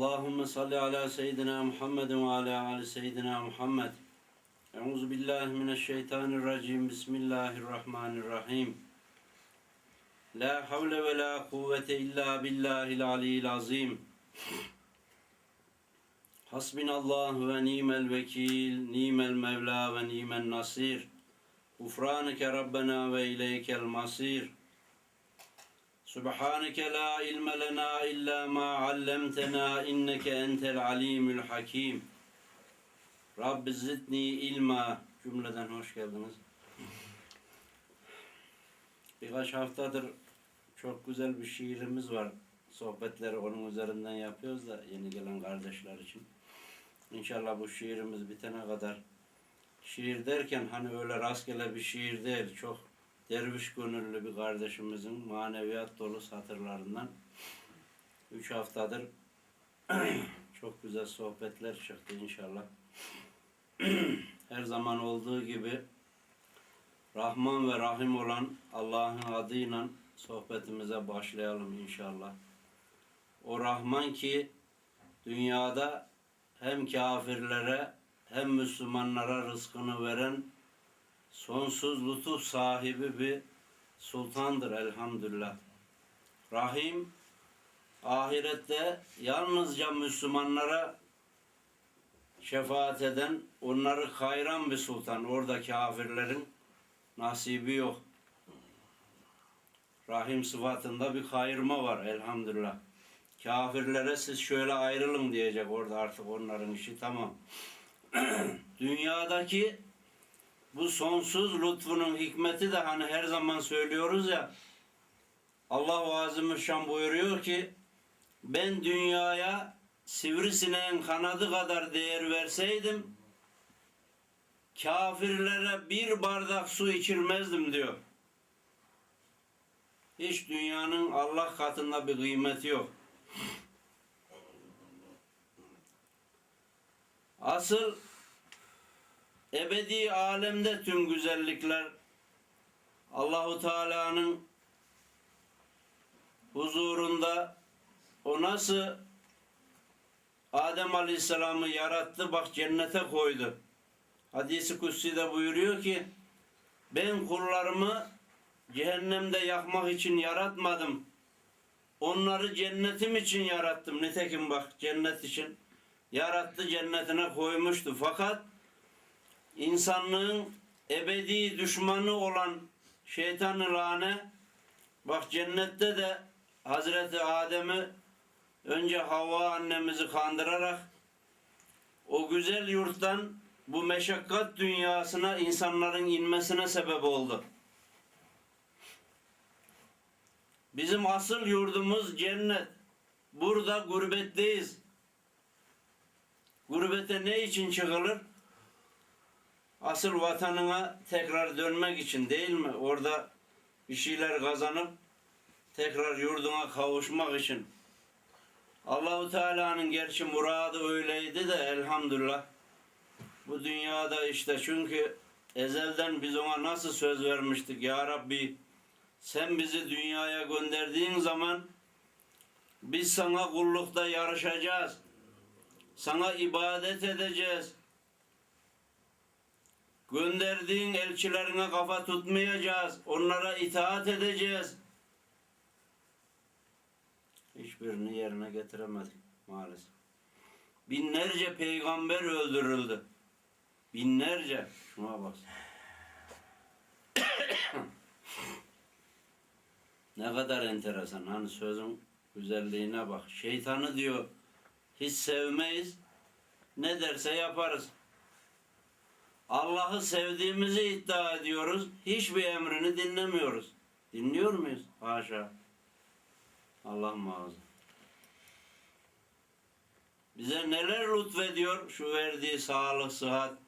Allahümme salli ala seyyidina Muhammedin ve ala ali seyyidina Muhammed. Euzu billahi mineşşeytanirracim. Bismillahirrahmanirrahim. La havle ve la kuvvete illa billahil aliyyil azim. Hasbinallah ve nimel vekil, nimel mevla ve nimel nasir. Gufraneke Rabbena ve ileykel masir. Subhaneke la ilme lena illa ma allamtena inneke entel alimul hakim. Rabbi zidni ilma cümleden hoş geldiniz. Birkaç haftadır çok güzel bir şiirimiz var. Sohbetleri onun üzerinden yapıyoruz da yeni gelen kardeşler için. İnşallah bu şiirimiz bitene kadar şiir derken hani öyle rastgele bir şiir değil. Çok derviş gönüllü bir kardeşimizin maneviyat dolu satırlarından üç haftadır çok güzel sohbetler çıktı inşallah. Her zaman olduğu gibi Rahman ve Rahim olan Allah'ın adıyla sohbetimize başlayalım inşallah. O Rahman ki dünyada hem kafirlere hem Müslümanlara rızkını veren sonsuz lütuf sahibi bir sultandır elhamdülillah. Rahim ahirette yalnızca Müslümanlara şefaat eden, onları hayran bir sultan. Orada kafirlerin nasibi yok. Rahim sıfatında bir kayırma var elhamdülillah. Kafirlere siz şöyle ayrılın diyecek orada artık onların işi tamam. Dünyadaki bu sonsuz lütfunun hikmeti de hani her zaman söylüyoruz ya Allah Azimüşşan buyuruyor ki ben dünyaya sivrisineğin kanadı kadar değer verseydim kafirlere bir bardak su içirmezdim diyor. Hiç dünyanın Allah katında bir kıymeti yok. Asıl ebedi alemde tüm güzellikler Allahu Teala'nın huzurunda o nasıl Adem Aleyhisselam'ı yarattı bak cennete koydu. Hadisi Kutsi'de buyuruyor ki ben kullarımı cehennemde yakmak için yaratmadım. Onları cennetim için yarattım. Nitekim bak cennet için yarattı cennetine koymuştu. Fakat insanlığın ebedi düşmanı olan şeytan-ı lane bak cennette de Hazreti Adem'i önce Havva annemizi kandırarak o güzel yurttan bu meşakkat dünyasına insanların inmesine sebep oldu. Bizim asıl yurdumuz cennet. Burada gurbetteyiz. Gurbete ne için çıkılır? Asıl vatanına tekrar dönmek için değil mi? Orada bir şeyler kazanıp tekrar yurduna kavuşmak için. Allahu Teala'nın gerçi muradı öyleydi de elhamdülillah. Bu dünyada işte çünkü ezelden biz ona nasıl söz vermiştik ya Rabbi sen bizi dünyaya gönderdiğin zaman biz sana kullukta yarışacağız. Sana ibadet edeceğiz Gönderdiğin elçilerine kafa tutmayacağız. Onlara itaat edeceğiz. Hiçbirini yerine getiremedik maalesef. Binlerce peygamber öldürüldü. Binlerce. Şuna bak. ne kadar enteresan. Hani sözün güzelliğine bak. Şeytanı diyor hiç sevmeyiz. Ne derse yaparız. Allah'ı sevdiğimizi iddia ediyoruz. Hiçbir emrini dinlemiyoruz. Dinliyor muyuz? Haşa. Allah muhafaza. Bize neler lütfediyor şu verdiği sağlık, sıhhat.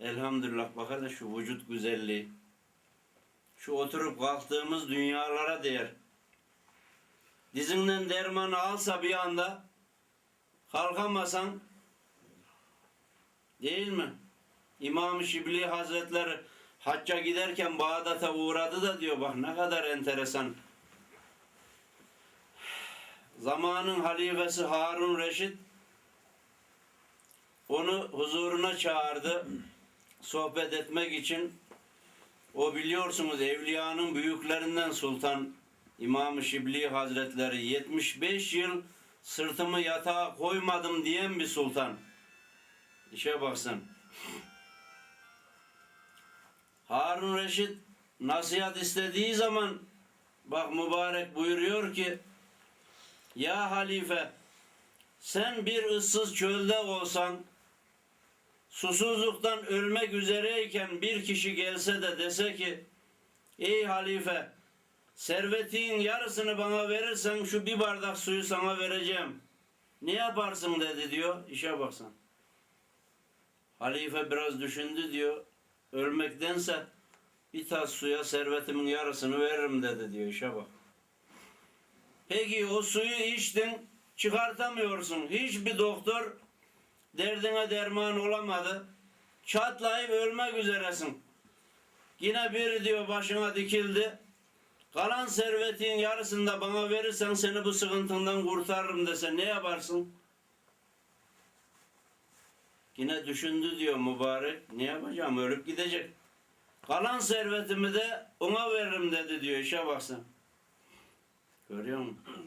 Elhamdülillah bak hele şu vücut güzelliği. Şu oturup kalktığımız dünyalara değer. Dizinden dermanı alsa bir anda kalkamasan değil mi? İmam-ı Şibli Hazretleri hacca giderken Bağdat'a uğradı da diyor bak ne kadar enteresan. zamanın halifesi Harun Reşit onu huzuruna çağırdı sohbet etmek için. O biliyorsunuz evliyanın büyüklerinden Sultan İmam-ı Şibli Hazretleri 75 yıl sırtımı yatağa koymadım diyen bir sultan. İşe baksın. Harun Reşit nasihat istediği zaman bak mübarek buyuruyor ki ya halife sen bir ıssız çölde olsan susuzluktan ölmek üzereyken bir kişi gelse de dese ki ey halife servetin yarısını bana verirsen şu bir bardak suyu sana vereceğim. Ne yaparsın dedi diyor. İşe baksan. Halife biraz düşündü diyor. Ölmektense bir tas suya servetimin yarısını veririm dedi diyor. İşe bak. Peki o suyu içtin çıkartamıyorsun. Hiçbir doktor derdine derman olamadı. Çatlayıp ölmek üzeresin. Yine biri diyor başına dikildi. Kalan servetin yarısını da bana verirsen seni bu sıkıntından kurtarırım dese ne yaparsın? Yine düşündü diyor mübarek. Ne yapacağım? Ölüp gidecek. Kalan servetimi de ona veririm dedi diyor. İşe baksın. Görüyor musun?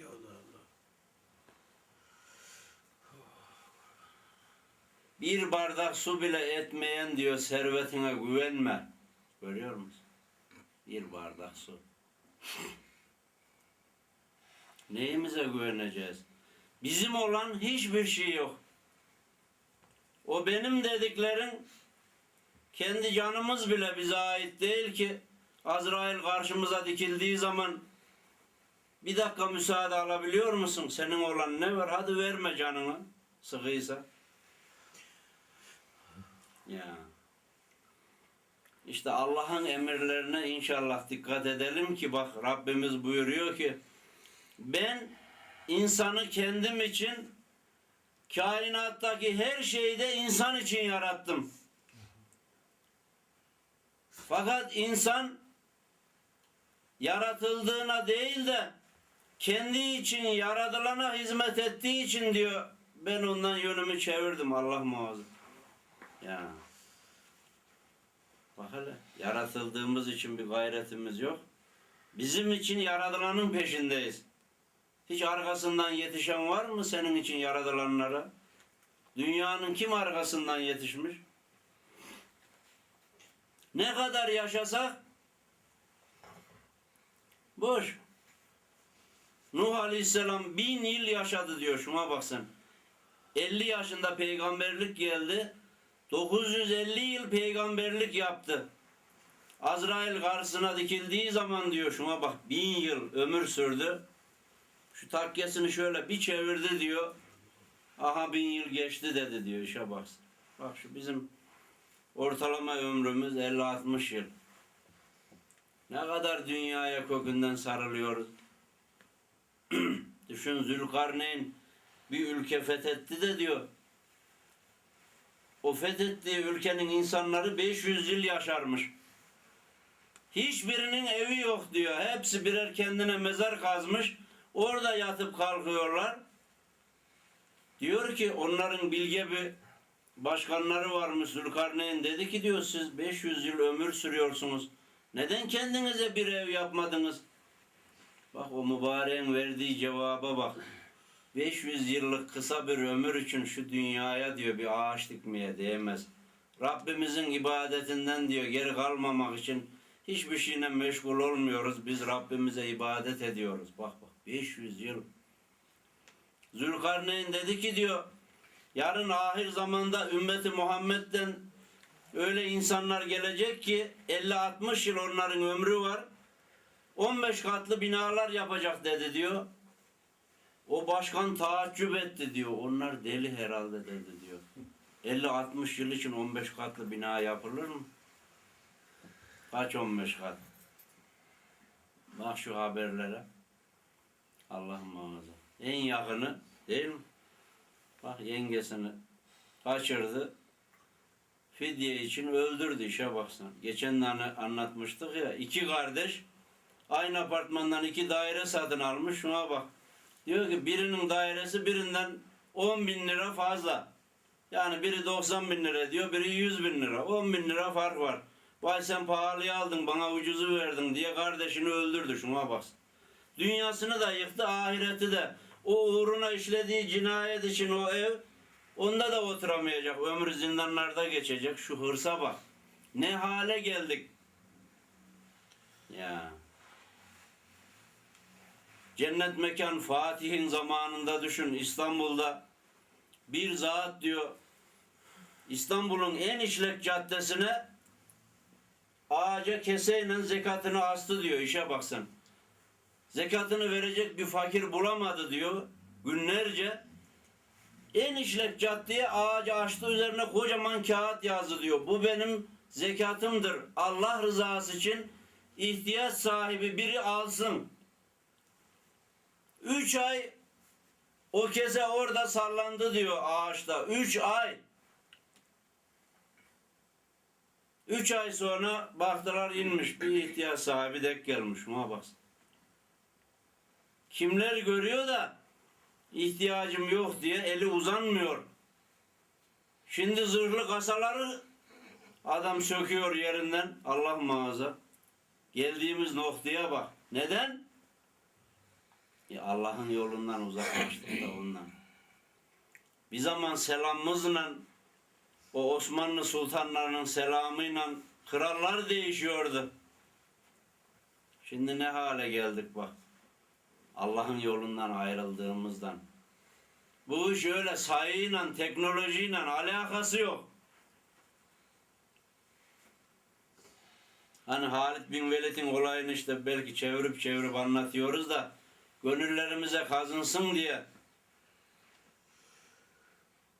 Bir bardak su bile etmeyen diyor servetine güvenme. Görüyor musun? Bir bardak su. Neyimize güveneceğiz? Bizim olan hiçbir şey yok. O benim dediklerin kendi canımız bile bize ait değil ki Azrail karşımıza dikildiği zaman bir dakika müsaade alabiliyor musun? Senin olan ne var? Hadi verme canını sıkıysa. Ya. İşte Allah'ın emirlerine inşallah dikkat edelim ki bak Rabbimiz buyuruyor ki ben insanı kendim için kainattaki her şeyi de insan için yarattım. Fakat insan yaratıldığına değil de kendi için yaratılana hizmet ettiği için diyor ben ondan yönümü çevirdim Allah muhafaza. Ya. Bak hele yaratıldığımız için bir gayretimiz yok. Bizim için yaratılanın peşindeyiz. Hiç arkasından yetişen var mı senin için yaratılanlara? Dünyanın kim arkasından yetişmiş? Ne kadar yaşasak boş. Nuh Aleyhisselam bin yıl yaşadı diyor. Şuna bak sen. 50 yaşında peygamberlik geldi. 950 yıl peygamberlik yaptı. Azrail karşısına dikildiği zaman diyor şuna bak bin yıl ömür sürdü. Şu takkesini şöyle bir çevirdi diyor. Aha bin yıl geçti dedi diyor işe bak. Bak şu bizim ortalama ömrümüz 50-60 yıl. Ne kadar dünyaya kökünden sarılıyoruz. Düşün Zülkarneyn bir ülke fethetti de diyor. O fethettiği ülkenin insanları 500 yıl yaşarmış. Hiçbirinin evi yok diyor. Hepsi birer kendine mezar kazmış. Orada yatıp kalkıyorlar. Diyor ki onların bilge bir başkanları varmış Zülkarneyn dedi ki diyor siz 500 yıl ömür sürüyorsunuz. Neden kendinize bir ev yapmadınız? Bak o mübareğin verdiği cevaba bak. 500 yıllık kısa bir ömür için şu dünyaya diyor bir ağaç dikmeye değmez. Rabbimizin ibadetinden diyor geri kalmamak için hiçbir şeyle meşgul olmuyoruz. Biz Rabbimize ibadet ediyoruz. Bak bak 500 yıl. Zülkarneyn dedi ki diyor yarın ahir zamanda ümmeti Muhammed'den öyle insanlar gelecek ki 50-60 yıl onların ömrü var. 15 katlı binalar yapacak dedi diyor. O başkan taaccüp etti diyor. Onlar deli herhalde dedi diyor. 50-60 yıl için 15 katlı bina yapılır mı? Kaç 15 kat? Bak şu haberlere. Allah muhafaza. En yakını değil mi? Bak yengesini kaçırdı. Fidye için öldürdü işe baksana. Geçen anı- anlatmıştık ya. iki kardeş aynı apartmandan iki daire satın almış. Şuna bak. Diyor ki birinin dairesi birinden 10 bin lira fazla. Yani biri 90 bin lira diyor, biri 100 bin lira. 10 bin lira fark var. Vay sen pahalıya aldın, bana ucuzu verdin diye kardeşini öldürdü. Şuna bak. Dünyasını da yıktı, ahireti de. O uğruna işlediği cinayet için o ev, onda da oturamayacak. Ömrü zindanlarda geçecek. Şu hırsa bak. Ne hale geldik. Ya. Cennet mekan Fatih'in zamanında düşün İstanbul'da bir zat diyor İstanbul'un en işlek caddesine ağaca keseyle zekatını astı diyor işe baksan. Zekatını verecek bir fakir bulamadı diyor günlerce. En işlek caddeye ağacı açtı üzerine kocaman kağıt yazdı diyor. Bu benim zekatımdır. Allah rızası için ihtiyaç sahibi biri alsın. Üç ay o kese orada sallandı diyor ağaçta. Üç ay. Üç ay sonra baktılar inmiş bir ihtiyaç sahibi dek gelmiş. Bak. Kimler görüyor da ihtiyacım yok diye eli uzanmıyor. Şimdi zırhlı kasaları adam söküyor yerinden. Allah muhafaza. Geldiğimiz noktaya bak. Neden? Ya Allah'ın yolundan uzaklaştık da ondan. Bir zaman selamımızla o Osmanlı sultanlarının selamıyla krallar değişiyordu. Şimdi ne hale geldik bak. Allah'ın yolundan ayrıldığımızdan. Bu iş öyle sayıyla, teknolojiyle alakası yok. Hani Halid bin Velid'in olayını işte belki çevirip çevirip anlatıyoruz da gönüllerimize kazınsın diye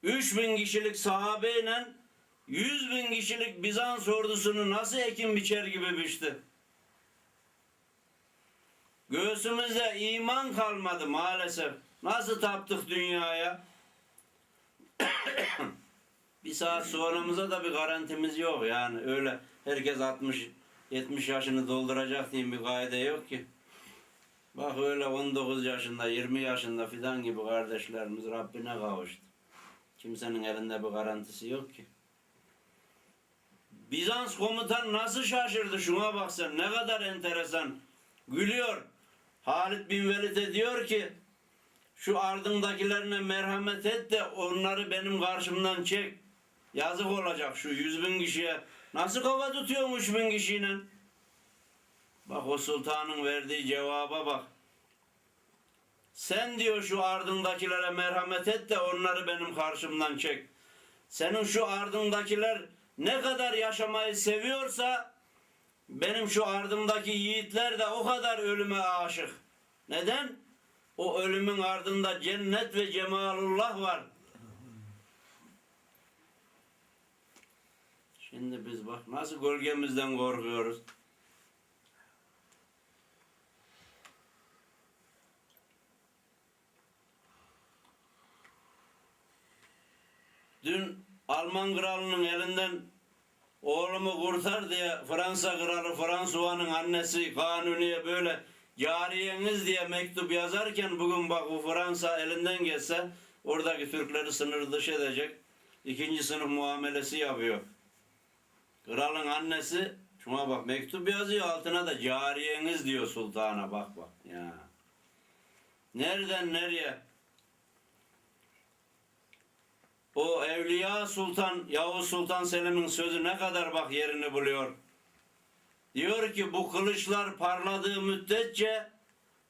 3000 kişilik sahabeyle 100 bin kişilik Bizans ordusunu nasıl ekim biçer gibi biçti. Göğsümüzde iman kalmadı maalesef. Nasıl taptık dünyaya? bir saat sonramıza da bir garantimiz yok yani öyle herkes 60 70 yaşını dolduracak diye bir kaide yok ki. Bak öyle 19 yaşında 20 yaşında fidan gibi kardeşlerimiz Rabbine kavuştu. Kimsenin elinde bir garantisi yok ki. Bizans komutan nasıl şaşırdı şuna bak sen ne kadar enteresan. Gülüyor. Halid bin Velid'e diyor ki şu ardındakilerine merhamet et de onları benim karşımdan çek. Yazık olacak şu yüz bin kişiye. Nasıl kafa tutuyormuş bin kişiyle? Bak o sultanın verdiği cevaba bak. Sen diyor şu ardındakilere merhamet et de onları benim karşımdan çek. Senin şu ardındakiler ne kadar yaşamayı seviyorsa benim şu ardımdaki yiğitler de o kadar ölüme aşık. Neden? O ölümün ardında cennet ve cemalullah var. Şimdi biz bak nasıl gölgemizden korkuyoruz. Dün Alman kralının elinden oğlumu kurtar diye Fransa kralı Fransua'nın annesi Kanuni'ye böyle cariyeniz diye mektup yazarken bugün bak bu Fransa elinden geçse oradaki Türkleri sınır dışı edecek ikinci sınıf muamelesi yapıyor. Kralın annesi şuna bak mektup yazıyor altına da cariyeniz diyor sultana bak bak ya. Nereden nereye? O Evliya Sultan, Yavuz Sultan Selim'in sözü ne kadar bak yerini buluyor. Diyor ki bu kılıçlar parladığı müddetçe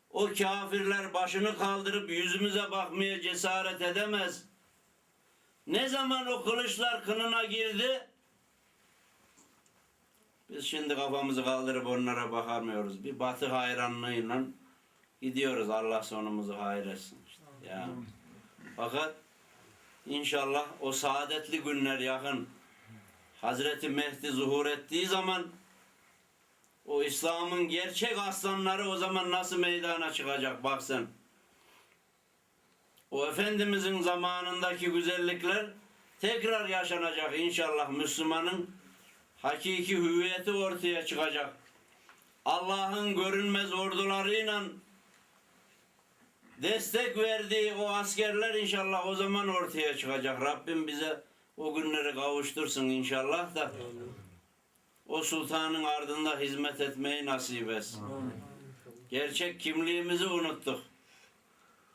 o kafirler başını kaldırıp yüzümüze bakmaya cesaret edemez. Ne zaman o kılıçlar kınına girdi? Biz şimdi kafamızı kaldırıp onlara bakamıyoruz. Bir batı hayranlığıyla gidiyoruz. Allah sonumuzu hayır etsin. işte. Ya. Fakat İnşallah o saadetli günler yakın. Hazreti Mehdi zuhur ettiği zaman o İslam'ın gerçek aslanları o zaman nasıl meydana çıkacak bak sen. O Efendimizin zamanındaki güzellikler tekrar yaşanacak inşallah Müslümanın hakiki hüviyeti ortaya çıkacak. Allah'ın görünmez ordularıyla destek verdiği o askerler inşallah o zaman ortaya çıkacak. Rabbim bize o günleri kavuştursun inşallah da o sultanın ardında hizmet etmeyi nasip etsin. Gerçek kimliğimizi unuttuk.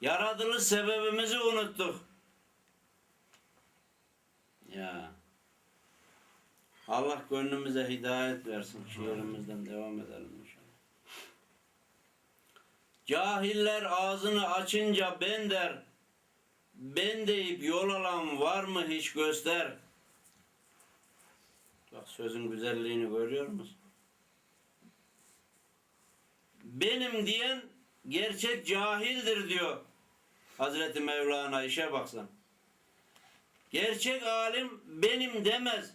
Yaratılış sebebimizi unuttuk. Ya. Allah gönlümüze hidayet versin. Şiirimizden devam edelim. Cahiller ağzını açınca ben der. Ben deyip yol alan var mı hiç göster. Bak sözün güzelliğini görüyor musun? Benim diyen gerçek cahildir diyor. Hazreti Mevlana işe baksan. Gerçek alim benim demez.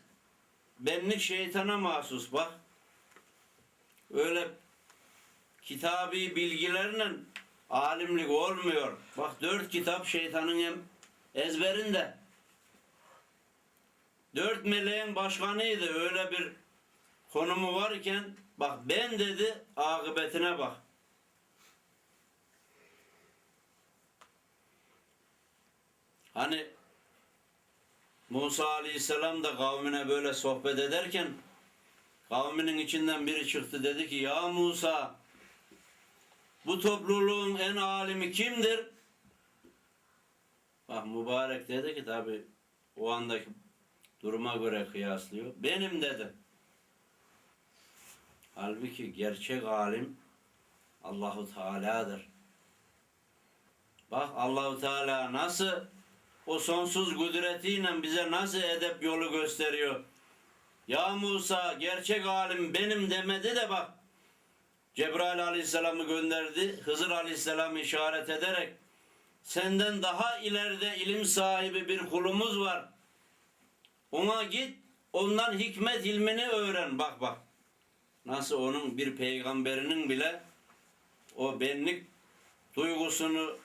Benlik şeytana mahsus bak. Öyle kitabi bilgilerle alimlik olmuyor. Bak dört kitap şeytanın ezberinde. Dört meleğin başkanıydı. Öyle bir konumu varken bak ben dedi akıbetine bak. Hani Musa Aleyhisselam da kavmine böyle sohbet ederken kavminin içinden biri çıktı dedi ki ya Musa bu topluluğun en alimi kimdir? Bak mübarek dedi ki tabi o andaki duruma göre kıyaslıyor. Benim dedi. Halbuki gerçek alim Allahu Teala'dır. Bak Allahu Teala nasıl o sonsuz kudretiyle bize nasıl edep yolu gösteriyor. Ya Musa gerçek alim benim demedi de bak. Cebrail aleyhisselamı gönderdi. Hızır aleyhisselamı işaret ederek senden daha ileride ilim sahibi bir kulumuz var. Ona git ondan hikmet ilmini öğren. Bak bak. Nasıl onun bir peygamberinin bile o benlik duygusunu